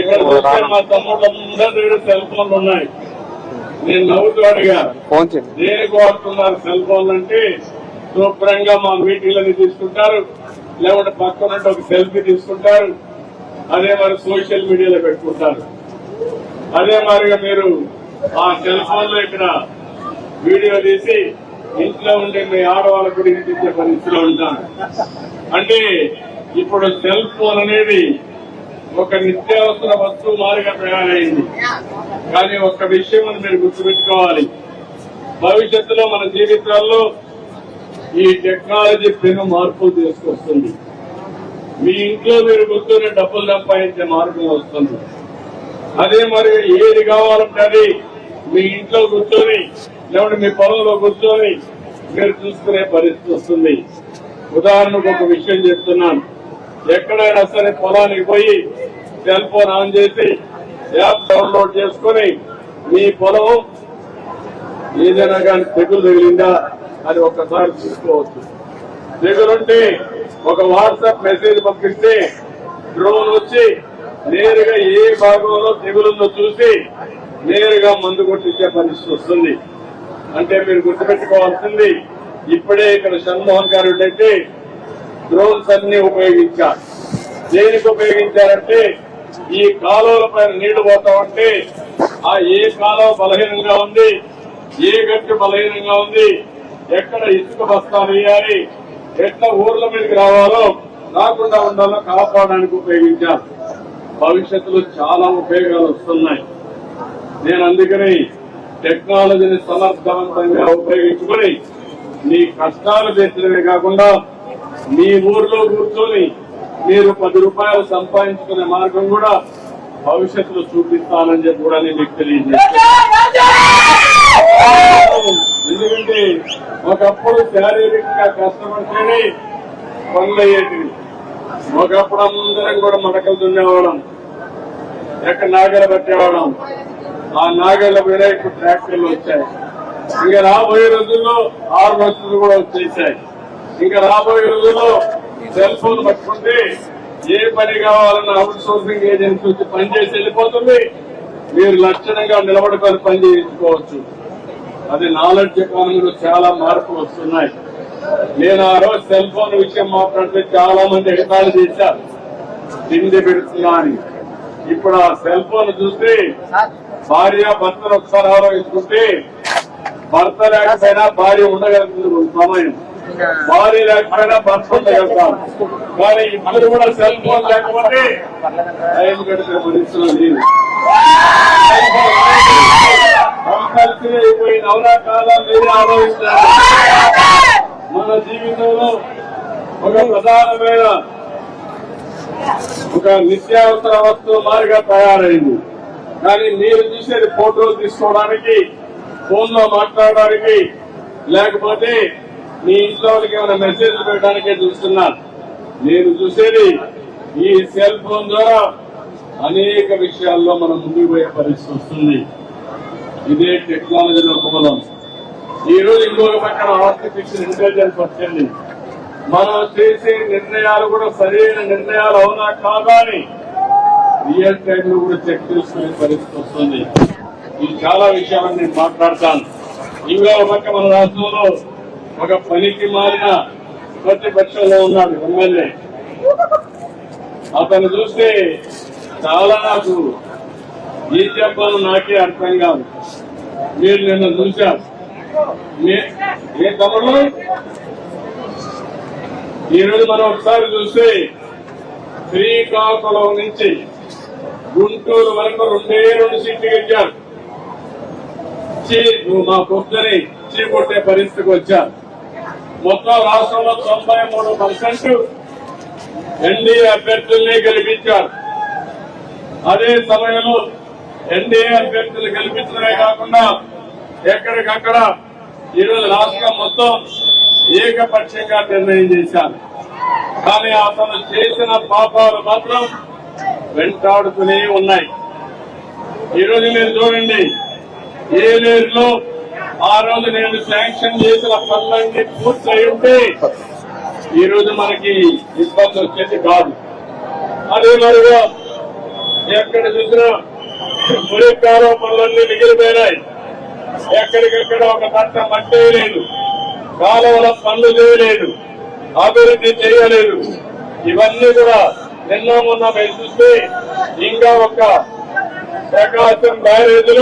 ఇక్కడ చూస్తే మా తమ్ముళ్ళందరి సెల్ ఫోన్లు ఉన్నాయి. నేను నవ్వుతూ దేనికి వాడుతున్నారు సెల్ ఫోన్లు అంటే శుభ్రంగా మా మీటింగ్లని తీసుకుంటారు. లేకుంటే పక్కన ఒక సెల్ఫీ తీసుకుంటారు. అదే మరి సోషల్ మీడియాలో పెట్టుకుంటారు. అదే మరిగా మీరు ఆ సెల్ ఫోన్లో ఇక్కడ వీడియో తీసి ఇంట్లో ఉండే మీ ఆడవాళ్ళ గురించి పరిస్థితిలో ఉంటాను అంటే ఇప్పుడు సెల్ ఫోన్ అనేది ఒక నిత్యావసర వస్తువు మారిగా తయారైంది. కానీ ఒక్క విషయం మీరు గుర్తుపెట్టుకోవాలి. భవిష్యత్తులో మన జీవితాల్లో ఈ టెక్నాలజీ పెను మార్పులు తీసుకొస్తుంది. మీ ఇంట్లో మీరు కూర్చొని డబ్బులు సంపాదించే మార్గం వస్తుంది. అదే మరి ఏది కావాలంటే అది మీ ఇంట్లో కూర్చొని లేకుంటే మీ పొలంలో కూర్చొని మీరు చూసుకునే పరిస్థితి వస్తుంది. ఉదాహరణకు ఒక విషయం చెప్తున్నాను. ఎక్కడైనా సరే పొలానికి పోయి సెల్ ఫోన్ ఆన్ చేసి యాప్ డౌన్లోడ్ చేసుకుని మీ పొలం ఏదైనా కానీ తెగులు తగిలిందా అని ఒక్కసారి చూసుకోవచ్చు. తెగులుంటే ఒక వాట్సాప్ మెసేజ్ పంపిస్తే డ్రోన్ వచ్చి నేరుగా ఏ భాగంలో తెగులుందో చూసి నేరుగా మందు కొట్టించే పరిస్థితి వస్తుంది. అంటే మీరు గుర్తుపెట్టుకోవాల్సింది ఇప్పుడే ఇక్కడ షణ్మోహన్ గారు అయితే డ్రోన్స్ అన్ని ఉపయోగించారు దేనికి ఉపయోగించారంటే ఈ కాలువల పైన నీళ్ళు పోతా ఉంటే ఆ ఏ కాలువ బలహీనంగా ఉంది ఏ గట్టు బలహీనంగా ఉంది ఎక్కడ ఇసుక బస్తాలు వేయాలి ఎట్లా ఊర్ల మీదకి రావాలో రాకుండా ఉండాలో కాపాడడానికి ఉపయోగించారు భవిష్యత్తులో చాలా ఉపయోగాలు వస్తున్నాయి. నేను అందుకని టెక్నాలజీని సమర్థవంతంగా ఉపయోగించుకొని మీ కష్టాలు తీర్చడమే కాకుండా మీ ఊర్లో కూర్చొని మీరు పది రూపాయలు సంపాదించుకునే మార్గం కూడా భవిష్యత్తులో చూపిస్తానని చెప్పి కూడా నేను మీకు తెలియజేస్తాను ఎందుకంటే ఒకప్పుడు శారీరకంగా కష్టపడితేనే పనులు అయ్యేటివి ఒకప్పుడు అందరం కూడా మడకలు దున్నేవాళ్ళం. ఎక్కడ నాగలు పట్టేవాళ్ళం. ఆ నాగళ్ళ మీద ఇప్పుడు ట్రాక్టర్లు వచ్చాయి. ఇంకా రాబోయే రోజుల్లో ఆరు బస్సులు కూడా వచ్చేసాయి. ఇంకా రాబోయే రోజుల్లో సెల్ ఫోన్ పట్టుకుంటే ఏ పని కావాలన్న అవుట్ సోర్సింగ్ ఏజెన్సీ వచ్చి పని చేసి వెళ్ళిపోతుంది. మీరు లక్షణంగా నిలబడుకొని పని చేయించుకోవచ్చు. అది నాలెడ్జ్ ఎకానమీలో చాలా మార్పులు వస్తున్నాయి. నేను ఆ రోజు సెల్ ఫోన్ విషయం మాట్లాడితే చాలా మంది ఎగతాళి చేశారు. తిండి పెడుతున్నా అని. ఇప్పుడు ఆ సెల్ ఫోన్ చూస్తే భార్య భర్తను ఒకసారి ఆలోచించుకుంటే భర్త లేకపోయినా భార్య ఉండగలుగుతుంది. సమయం. భారీ లేకపోయినా భర్త వెళ్తాం కానీ ఇద్దరు కూడా సెల్ ఫోన్ లేకపోతే టైం గడిపే పరిస్థితులు కంపల్సరీ అయిపోయిన అవునా కాలం మీరే మన జీవితంలో ఒక ప్రధానమైన ఒక నిత్యావసర వస్తువు మారిగా తయారైంది. కానీ మీరు చూసేది ఫోటోలు తీసుకోవడానికి ఫోన్లో మాట్లాడడానికి లేకపోతే మీ ఇంట్లో ఏమైనా మెసేజ్ పెట్టడానికే చూస్తున్నాను. నేను చూసేది ఈ సెల్ ఫోన్ ద్వారా అనేక విషయాల్లో మనం ముందుకు పోయే పరిస్థితి వస్తుంది. ఇదే టెక్నాలజీలో మూలం ఈ రోజు ఇంకొక పక్కన ఆర్టిఫిషియల్ ఇంటెలిజెన్స్ వచ్చింది. మనం చేసే నిర్ణయాలు కూడా సరైన నిర్ణయాలు అవునా కాదా అని రియల్ టైమ్లో కూడా చెక్ చేసుకునే పరిస్థితి వస్తుంది. ఈ చాలా విషయాలను నేను మాట్లాడతాను. ఇంకా ఒక పక్క మన రాష్ట్రంలో ఒక పనికి మారిన ప్రతిపక్షంలో ఉన్నాడు ఎమ్మెల్యే. అతను చూస్తే చాలా నాకు ఏం చెప్పాలో నాకే అర్థం కాదు. మీరు నిన్న చూశారు. ఏ తమ్ముడు? ఈరోజు మనం ఒకసారి చూస్తే శ్రీకాకుళం నుంచి గుంటూరు వరకు రెండే రెండు సీట్లు గెలిచారు. చీ నువ్వు మా పొద్దుని చీ కొట్టే పరిస్థితికి వచ్చారు మొత్తం రాష్ట్రంలో తొంభై మూడు పర్సెంట్ ఎన్డీఏ అభ్యర్థుల్ని గెలిపించారు. అదే సమయంలో ఎన్డీఏ అభ్యర్థులు గెలిపించడమే కాకుండా ఎక్కడికక్కడ ఈరోజు రాష్ట్రం మొత్తం ఏకపక్షంగా నిర్ణయం చేశారు. కానీ అతను చేసిన పాపాలు మాత్రం వెంటాడుతూనే ఉన్నాయి. ఈరోజు మీరు చూడండి ఏలేరులో ఆ రోజు నేను శాంక్షన్ చేసిన పనులన్నీ పూర్తయి ఉంటే ఈ రోజు మనకి ఇబ్బంది వచ్చేది కాదు. అదే మరిగా ఎక్కడ చూసినా మురికాలం పనులన్నీ మిగిలిపోయినాయి. ఎక్కడికెక్కడ ఒక పంట మట్టేయలేదు కాలువల పనులు చేయలేదు. అభివృద్ధి చేయలేదు. ఇవన్నీ కూడా నిన్న మొన్న మేము చూస్తే ఇంకా ఒక ప్రకాశం బ్యారేజ్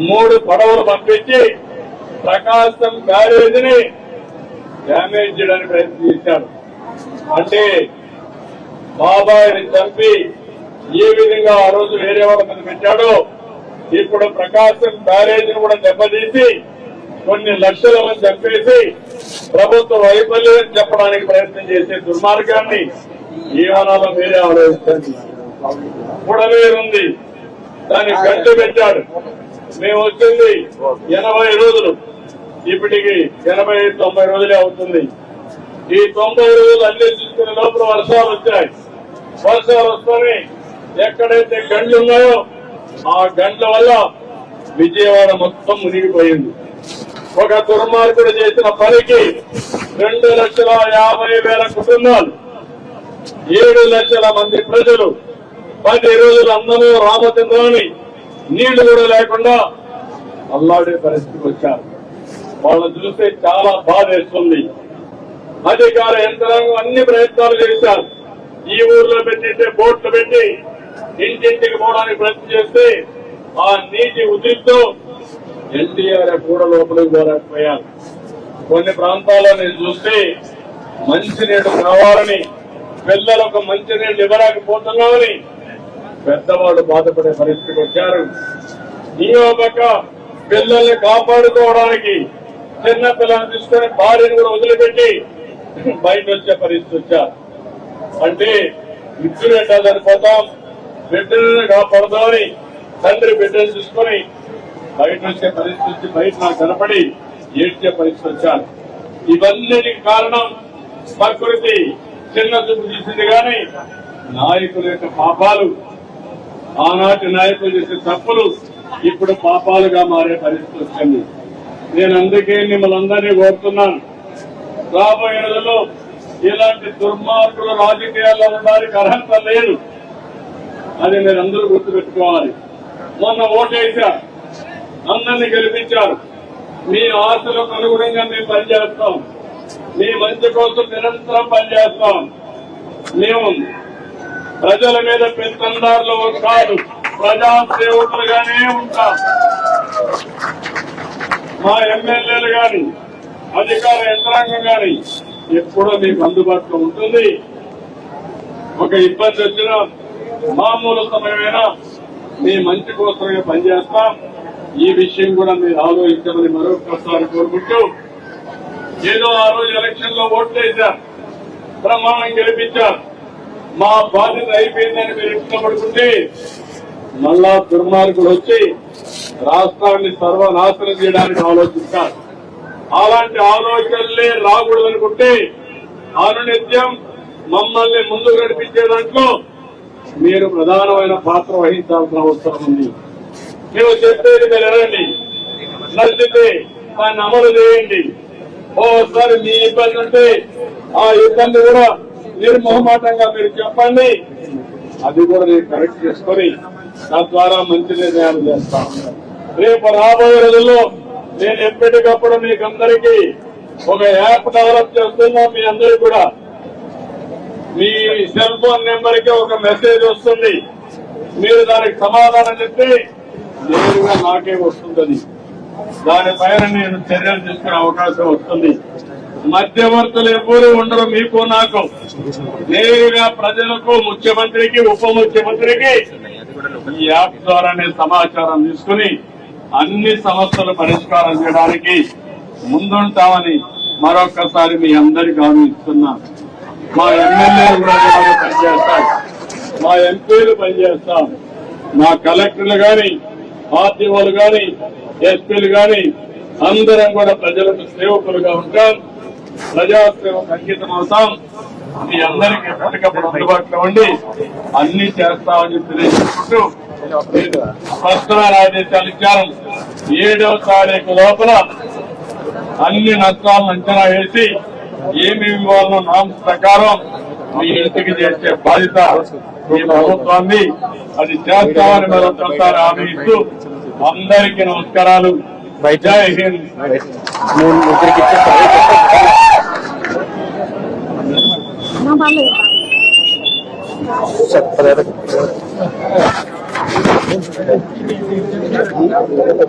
మూడు పడవలు పంపించి ప్రకాశం బ్యారేజ్ని డ్యామేజ్ చేయడానికి ప్రయత్నం చేశారు అంటే బాబాయిని చంపి ఏ విధంగా ఆ రోజు వేరే వాళ్ళ మీద పెట్టాడో ఇప్పుడు ప్రకాశం బ్యారేజ్ కూడా దెబ్బతీసి కొన్ని లక్షల మంది చంపేసి ప్రభుత్వ వైఫల్యం చెప్పడానికి ప్రయత్నం చేసే దుర్మార్గాన్ని ఏమనాలో మీరే ఆలోచించండి ఉంది దాన్ని గంట పెట్టాడు. మేము వచ్చింది ఎనభై రోజులు. ఇప్పటికి ఎనభై తొంభై రోజులే అవుతుంది. ఈ తొంభై రోజులు అన్ని చూసుకునే లోపల వర్షాలు వచ్చాయి. వర్షాలు వస్తాయి ఎక్కడైతే గండ్లు ఉన్నాయో ఆ గండ్ల వల్ల విజయవాడ మొత్తం మునిగిపోయింది. ఒక దుర్మార్గుడు చేసిన పనికి రెండు లక్షల యాభై వేల కుటుంబాలు ఏడు లక్షల మంది ప్రజలు పది రోజులు అందరూ రామచంద్రాన్ని నీళ్ళు కూడా లేకుండా అల్లాడే పరిస్థితికి వచ్చారు. వాళ్ళని చూస్తే చాలా బాధేస్తుంది అధికార యంత్రాంగం అన్ని ప్రయత్నాలు చేశారు. ఈ ఊర్లో పెట్టింటే బోట్లు పెట్టి ఇంటింటికి పోవడానికి ప్రయత్నం చేస్తే ఆ నీటి ఉద్రిక్తో ఎన్టీఆర్ఎఫ్ కూడా లోపలికి పోలేకపోయారు. కొన్ని ప్రాంతాల్లో నేను చూస్తే మంచినీళ్ళు కావాలని పిల్లలకు మంచినీళ్ళు ఇవ్వలేకపోతున్నామని పెద్దవాళ్ళు బాధపడే పరిస్థితికి వచ్చారు. ఇంకో పక్క పిల్లల్ని కాపాడుకోవడానికి చిన్న పిల్లల్ని తీసుకొని భార్యను కూడా వదిలిపెట్టి బయట వచ్చే పరిస్థితి వచ్చారు. అంటే ఇద్దరు ఎట్లా సరిపోతాం? బిడ్డలను కాపాడుదామని తండ్రి బిడ్డలు చూసుకొని బయట వచ్చే పరిస్థితి వచ్చి బయట నాకు కనపడి ఏడ్చే పరిస్థితి వచ్చారు. ఇవన్నిటికి కారణం ప్రకృతి. చిన్న చూపు చూసింది కానీ నాయకుల యొక్క పాపాలు ఆనాటి నాయకులు చేసే తప్పులు ఇప్పుడు పాపాలుగా మారే పరిస్థితి వచ్చింది. నేను అందుకే మిమ్మల్ని అందరినీ కోరుతున్నాను. రాబోయే రోజుల్లో ఇలాంటి దుర్మార్గులు రాజకీయాల్లో ఉండడానికి అర్హత లేదు. అది మీరు అందరూ గుర్తుపెట్టుకోవాలి. మొన్న ఓటేశారు అందరినీ గెలిపించారు. మీ ఆశలకు అనుగుణంగా మేము పనిచేస్తాం. మీ మంచి కోసం నిరంతరం పనిచేస్తాం. మేము ప్రజల మీద పెత్తందారులు కాదు ప్రజా సేవకులుగానే ఉంటాం. మా ఎమ్మెల్యేలు గాని అధికార యంత్రాంగం గాని ఎప్పుడూ మీకు అందుబాటులో ఉంటుంది. ఒక ఇబ్బంది వచ్చినా మామూలు సమయమైనా మీ మంచి కోసమే పనిచేస్తాం. ఈ విషయం కూడా మీరు ఆలోచించమని మరొకసారి కోరుకుంటూ ఏదో ఆ రోజు ఎలక్షన్లో ఓట్లు వేశారు ప్రమాణం గెలిపించారు. మా బాధ్యత అయిపోయిందని మీరు ఇష్టపడుతుంటే మళ్ళా దుర్మార్గుడు వచ్చి రాష్ట్రాన్ని సర్వనాశనం చేయడానికి ఆలోచిస్తారు అలాంటి ఆలోచనలే రాకూడదనుకుంటే అనునిత్యం మమ్మల్ని ముందు నడిపించే దాంట్లో మీరు ప్రధానమైన పాత్ర వహించాల్సిన అవసరం ఉంది. మేము చెప్పేది మీరు వినండి. నచ్చితే దాన్ని అమలు చేయండి. ఓసారి మీ ఇబ్బంది ఉంటే ఆ ఇబ్బంది కూడా మీరు మొహమాటంగా మీరు చెప్పండి. అది కూడా నేను కరెక్ట్ చేసుకొని తద్వారా మంచి నిర్ణయాలు చేస్తాం రేపు రాబోయే రోజుల్లో నేను ఎప్పటికప్పుడు మీకు అందరికీ ఒక యాప్ డెవలప్ చేస్తున్నా మీ అందరికి కూడా. మీ సెల్ ఫోన్ నెంబర్కి ఒక మెసేజ్ వస్తుంది. మీరు దానికి సమాధానం చెప్తే నేరుగా నాకే వస్తుంది దానిపైన నేను చర్యలు తీసుకునే అవకాశం వస్తుంది. మధ్యవర్తులు ఎవరు ఉండరు మీకు నాకు. నేరుగా ప్రజలకు ముఖ్యమంత్రికి ఉప ముఖ్యమంత్రికి ఈ యాప్ ద్వారానే సమాచారం తీసుకుని అన్ని సమస్యలు పరిష్కారం చేయడానికి ముందుంటామని మరొకసారి మీ అందరికీ గమనిస్తున్నాను మా ఎమ్మెల్యేలు కూడా ఇలాగే మా ఎంపీలు పనిచేస్తాం. మా కలెక్టర్లు గాని ఆర్టీఓలు గాని ఎస్పీలు గాని అందరం కూడా ప్రజలకు సేవకులుగా ఉంటాం. ప్రజాసేవకు అంకితం అవుతాం మీ అందరికి ఎప్పటికప్పుడు అందుబాటులో ఉండి అన్ని చేస్తామని తెలియజేసుకుంటూ స్పష్టమైన ఆదేశాలు ఇచ్చారు. ఏడవ తారీఖు లోపల అన్ని నష్టాలను అంచనా వేసి ఏమి ఇవ్వాలన్న నామ్స్ ప్రకారం మీ ఇంటికి చేసే బాధ్యత ఈ ప్రభుత్వాన్ని అది చేస్తామని మరొకసారి హామీ ఇస్తూ అందరికీ నమస్కారాలు. జై హింద్. ভালো।